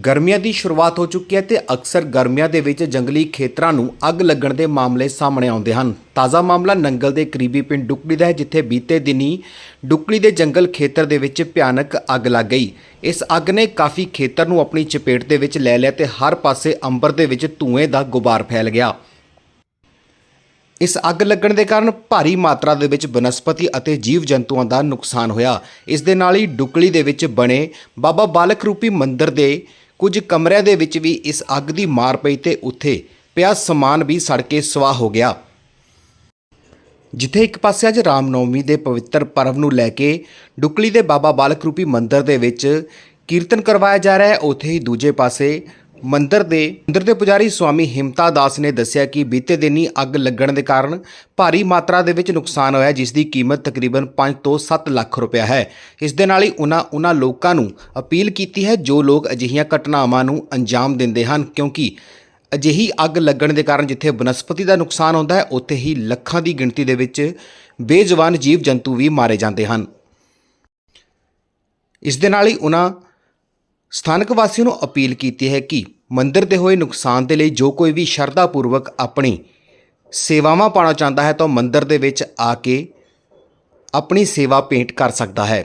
ਗਰਮੀਆਂ ਦੀ ਸ਼ੁਰੂਆਤ ਹੋ ਚੁੱਕੀ ਹੈ ਤੇ ਅਕਸਰ ਗਰਮੀਆਂ ਦੇ ਵਿੱਚ ਜੰਗਲੀ ਖੇਤਰਾਂ ਨੂੰ ਅੱਗ ਲੱਗਣ ਦੇ ਮਾਮਲੇ ਸਾਹਮਣੇ ਆਉਂਦੇ ਹਨ। ਤਾਜ਼ਾ ਮਾਮਲਾ ਨੰਗਲ ਦੇ ਕਰੀਬੀ ਪਿੰਡ ਡੁਕਲੀ ਦਾ ਹੈ, ਜਿੱਥੇ ਬੀਤੇ ਦਿਨੀ ਡੁਕਲੀ ਦੇ ਜੰਗਲ ਖੇਤਰ ਦੇ ਵਿੱਚ ਭਿਆਨਕ ਅੱਗ ਲੱਗ ਗਈ। ਇਸ ਅੱਗ ਨੇ ਕਾਫੀ ਖੇਤਰ ਨੂੰ ਆਪਣੀ ਚਪੇਟ ਦੇ ਵਿੱਚ ਲੈ ਲਿਆ ਤੇ ਹਰ ਪਾਸੇ ਅੰਬਰ ਦੇ ਵਿੱਚ ਧੂਏ ਦਾ ਗੁਬਾਰ ਫੈਲ ਗਿਆ। ਇਸ ਅੱਗ ਲੱਗਣ ਦੇ ਕਾਰਨ ਭਾਰੀ ਮਾਤਰਾ ਦੇ ਵਿੱਚ ਬਨਸਪਤੀ ਅਤੇ ਜੀਵ ਜੰਤੂਆਂ ਦਾ ਨੁਕਸਾਨ ਹੋਇਆ। ਇਸ ਦੇ ਨਾਲ ਹੀ ਡੁਕਲੀ ਦੇ ਵਿੱਚ ਬਣੇ ਬਾਬਾ ਬਾਲਕ ਰੂਪੀ ਮੰਦਿਰ ਦੇ ਕੁਝ ਕਮਰਿਆਂ ਦੇ ਵਿੱਚ ਵੀ ਇਸ ਅੱਗ ਦੀ ਮਾਰ ਪਈ ਤੇ ਉੱਥੇ ਪਿਆ ਸਮਾਨ ਵੀ ਸੜ ਕੇ ਸਵਾਹ ਹੋ ਗਿਆ। ਜਿੱਥੇ ਇੱਕ ਪਾਸੇ ਅੱਜ ਰਾਮਨੌਮੀ ਦੇ ਪਵਿੱਤਰ ਪਰਵ ਨੂੰ ਲੈ ਕੇ ਡੁਕਲੀ ਦੇ ਬਾਬਾ ਬਾਲਕ ਰੂਪੀ ਮੰਦਿਰ ਦੇ ਵਿੱਚ ਕੀਰਤਨ ਕਰਵਾਇਆ ਜਾ ਰਿਹਾ ਹੈ, ਉੱਥੇ ਹੀ ਦੂਜੇ ਪਾਸੇ ਮੰਦਰ ਦੇ ਮੰਦਰ ਦੇ ਪੁਜਾਰੀ ਸਵਾਮੀ ਹਿਮਤਾ ਦਾਸ ਨੇ ਦੱਸਿਆ ਕਿ ਬੀਤੇ ਦਿਨੀ ਅੱਗ ਲੱਗਣ ਦੇ ਕਾਰਨ ਭਾਰੀ ਮਾਤਰਾ ਦੇ ਵਿੱਚ ਨੁਕਸਾਨ ਹੋਇਆ, ਜਿਸ ਦੀ ਕੀਮਤ ਤਕਰੀਬਨ 5 ਤੋਂ 7 ਲੱਖ ਰੁਪਇਆ ਹੈ। ਇਸ ਦੇ ਨਾਲ ਹੀ ਉਹਨਾਂ ਉਹਨਾਂ ਲੋਕਾਂ ਨੂੰ ਅਪੀਲ ਕੀਤੀ ਹੈ, ਜੋ ਲੋਕ ਅਜਿਹੀਆਂ ਘਟਨਾਵਾਂ ਨੂੰ ਅੰਜਾਮ ਦਿੰਦੇ ਹਨ, ਕਿਉਂਕਿ ਅਜਿਹੀ ਅੱਗ ਲੱਗਣ ਦੇ ਕਾਰਨ ਜਿੱਥੇ ਬਨਸਪਤੀ ਦਾ ਨੁਕਸਾਨ ਹੁੰਦਾ ਹੈ, ਉੱਥੇ ਹੀ ਲੱਖਾਂ ਦੀ ਗਿਣਤੀ ਦੇ ਵਿੱਚ ਬੇਜਵਾਨ ਜੀਵ ਜੰਤੂ ਵੀ ਮਾਰੇ ਜਾਂਦੇ ਹਨ। ਇਸ ਦੇ ਨਾਲ ਹੀ ਉਹਨਾਂ ਸਥਾਨਕ ਵਾਸੀਆਂ ਨੂੰ ਅਪੀਲ ਕੀਤੀ ਹੈ ਕਿ ਮੰਦਿਰ ਦੇ ਹੋਏ ਨੁਕਸਾਨ ਦੇ ਲਈ ਜੋ ਕੋਈ ਵੀ ਸ਼ਰਧਾ ਪੂਰਵਕ ਆਪਣੀ ਸੇਵਾਵਾਂ ਪਾਉਣਾ ਚਾਹੁੰਦਾ ਹੈ ਤਾਂ ਉਹ ਮੰਦਿਰ ਦੇ ਵਿੱਚ ਆ ਕੇ ਆਪਣੀ ਸੇਵਾ ਭੇਂਟ ਕਰ ਸਕਦਾ ਹੈ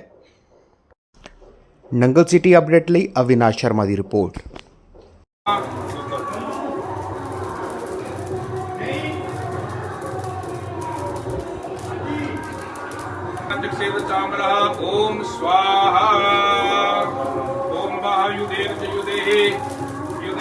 ਨੰਗਲ ਸਿਟੀ ਅਪਡੇਟ ਲਈ ਅਵਿਨਾਸ਼ ਸ਼ਰਮਾ ਦੀ ਰਿਪੋਰਟ जगसेव चामरः ॐ स्वाहा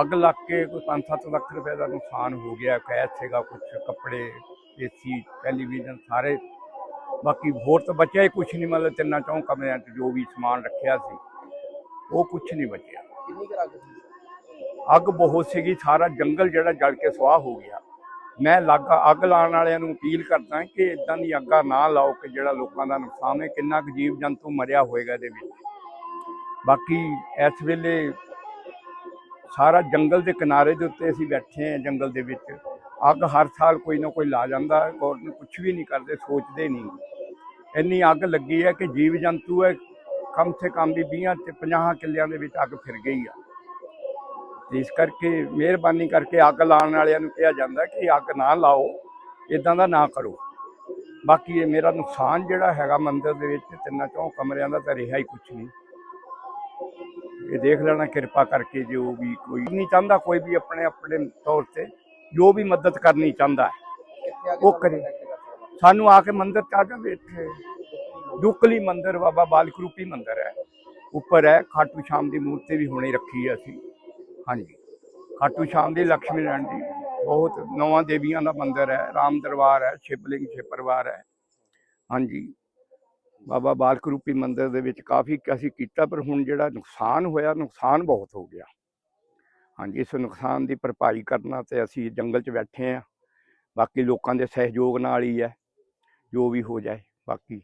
ਅੱਗ ਲੱਗ ਕੇ ਕੋਈ 5-7 ਲੱਖ ਰੁਪਏ ਦਾ ਨੁਕਸਾਨ ਹੋ ਗਿਆ ਕੈਸ਼ ਸੀਗਾ ਕੁਝ ਕੱਪੜੇ ਏਸੀ ਟੈਲੀਵਿਜ਼ਨ ਸਾਰੇ। ਬਾਕੀ ਹੋਰ ਤਾਂ ਬਚਿਆ ਹੀ ਕੁਝ ਨਹੀਂ ਮਤਲਬ ਤਿੰਨਾਂ ਚੌਂ ਕਮਰਿਆਂ 'ਚ ਜੋ ਵੀ ਸਮਾਨ ਰੱਖਿਆ ਸੀ ਉਹ ਕੁਝ ਨਹੀਂ ਬਚਿਆ। ਕਿੰਨੀ ਕੁ ਅੱਗ ਸੀ? ਅੱਗ ਬਹੁਤ ਸੀਗੀ ਸਾਰਾ ਜੰਗਲ ਜਿਹੜਾ ਜਲ ਕੇ ਸੁਆਹ ਹੋ ਗਿਆ। ਮੈਂ ਲੱਗ ਅੱਗ ਲਾਉਣ ਵਾਲਿਆਂ ਨੂੰ ਅਪੀਲ ਕਰਦਾ ਕਿ ਇਦਾਂ ਦੀ ਅੱਗਾਂ ਨਾ ਲਾਓ ਕਿ ਜਿਹੜਾ ਲੋਕਾਂ ਦਾ ਨੁਕਸਾਨ ਹੈ ਕਿੰਨਾ ਕੁ ਜੀਵ ਜੰਤੂ ਮਰਿਆ ਹੋਏਗਾ ਇਹਦੇ ਵਿੱਚ। ਬਾਕੀ ਇਸ ਵੇਲੇ ਸਾਰਾ ਜੰਗਲ ਦੇ ਕਿਨਾਰੇ ਦੇ ਉੱਤੇ ਅਸੀਂ ਬੈਠੇ ਹਾਂ ਜੰਗਲ ਦੇ ਵਿੱਚ। ਅੱਗ ਹਰ ਸਾਲ ਕੋਈ ਨਾ ਕੋਈ ਲਾ ਜਾਂਦਾ ਗੌਰਮੈਂਟ ਕੁਝ ਵੀ ਨਹੀਂ ਕਰਦੇ, ਸੋਚਦੇ ਨਹੀਂ। ਇੰਨੀ ਅੱਗ ਲੱਗੀ ਹੈ ਕਿ ਜੀਵ ਜੰਤੂ ਹੈ, ਕਮ ਸੇ ਕਮ ਵੀ 20 ਤੇ 50 ਕਿੱਲਿਆਂ ਦੇ ਵਿੱਚ ਅੱਗ ਫਿਰ ਗਈ ਆ। ਇਸ ਕਰਕੇ ਮਿਹਰਬਾਨੀ ਕਰਕੇ ਅੱਗ ਲਾਉਣ ਵਾਲਿਆਂ ਨੂੰ ਕਿਹਾ ਜਾਂਦਾ ਕਿ ਅੱਗ ਨਾ ਲਾਓ ਇਦਾਂ ਦਾ ਨਾ ਕਰੋ। ਬਾਕੀ ਇਹ ਮੇਰਾ ਨੁਕਸਾਨ ਜਿਹੜਾ ਹੈਗਾ ਮੰਦਿਰ ਦੇ ਵਿੱਚ, ਤਿੰਨਾਂ ਚੌਂ ਕਮਰਿਆਂ ਦਾ ਤਾਂ ਰਿਹਾ ਹੀ ਕੁਝ ਨਹੀਂ। ਇਹ ਦੇਖ ਲੈਣਾ ਕਿਰਪਾ ਕਰਕੇ ਜੋ ਵੀ ਕੋਈ ਨਹੀਂ ਚਾਹੁੰਦਾ ਕੋਈ ਵੀ ਆਪਣੇ ਆਪਣੇ ਤੌਰ ਤੇ ਜੋ ਵੀ ਮਦਦ ਕਰਨੀ ਚਾਹੁੰਦਾ ਹੈ ਉਹ ਕਰੇ। ਸਾਨੂੰ ਆ ਕੇ ਮੰਦਿਰ ਚ ਆ ਜਾਵੇ ਇੱਥੇ। ਡੁਕਲੀ ਮੰਦਿਰ ਬਾਬਾ ਬਾਲਕ ਰੂਪੀ ਮੰਦਿਰ ਹੈ। ਉੱਪਰ ਹੈ ਖਾਟੂ ਸ਼ਾਮ ਦੀ ਮੂਰਤੀ ਵੀ ਹੁਣੇ ਰੱਖੀ ਹੈ ਅਸੀਂ। ਹਾਂਜੀ। ਖਾਟੂ ਸ਼ਾਮ ਦੀ ਲక్ష్ਮੀ ਨਾਰਾਇਣ ਜੀ ਬਹੁਤ ਨੌਵਾਂ ਦੇਵੀਆਂ ਦਾ ਮੰਦਿਰ ਹੈ। ਰਾਮ ਦਰਬਾਰ ਹੈ ਸ਼ਿਵਲਿੰਗ ਛੇ ਪਰਿਵਾਰ ਹੈ। ਹਾਂਜੀ। ਬਾਬਾ ਬਾਲਕ ਰੂਪੀ ਮੰਦਿਰ ਦੇ ਵਿੱਚ ਕਾਫੀ ਅਸੀਂ ਕੀਤਾ, ਪਰ ਹੁਣ ਜਿਹੜਾ ਨੁਕਸਾਨ ਹੋਇਆ, ਨੁਕਸਾਨ ਬਹੁਤ ਹੋ ਗਿਆ। ਹਾਂਜੀ, ਇਸ ਨੁਕਸਾਨ ਦੀ ਭਰਪਾਈ ਕਰਨਾ ਤੇ ਅਸੀਂ ਜੰਗਲ 'ਚ ਬੈਠੇ ਆ। ਬਾਕੀ ਲੋਕਾਂ ਦੇ ਸਹਿਯੋਗ ਨਾਲ ਹੀ ਹੈ, ਜੋ ਵੀ ਹੋ ਜਾਏ, ਬਾਕੀ